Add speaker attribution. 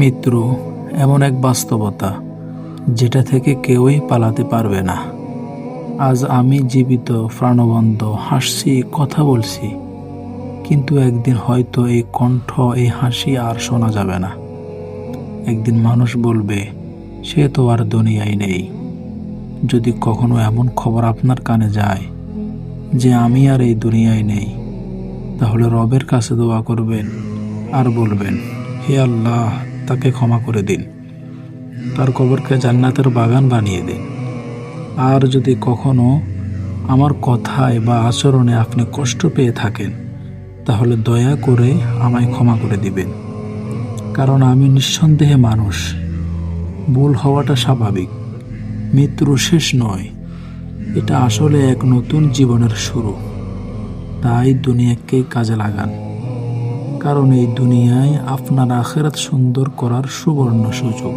Speaker 1: মৃত্যু এমন এক বাস্তবতা যেটা থেকে কেউই পালাতে পারবে না। আজ আমি জীবিত, প্রাণবন্ত, হাসছি, কথা বলছি, কিন্তু একদিন হয়তো এই কণ্ঠ, এই হাসি আর শোনা যাবে না। একদিন মানুষ বলবে, সে তো আর দুনিয়ায় নেই। যদি কখনো এমন খবর আপনার কানে যায় যে আমি আর এই দুনিয়ায় নেই, তাহলে রবের কাছে দোয়া করবেন আর বলবেন, হে আল্লাহ তাকে ক্ষমা করে দিন। তার কবরকে জান্নাতের বাগান বানিয়ে দিন। আর যদি কখনো আমার কথায় বা আচরণে আপনি কষ্ট পেয়ে থাকেন, তাহলে দয়া করে আমায় ক্ষমা করে দিবেন। কারণ আমি নিঃসন্দেহে মানুষ। ভুল হওয়াটা স্বাভাবিক। মৃত্যু শেষ নয়। এটা আসলে এক নতুন জীবনের শুরু। তাই দুনিয়াকে কাজে লাগান। কারণ এই দুনিয়ায় আপনার আখেরাত সুন্দর করার সুবর্ণ সুযোগ।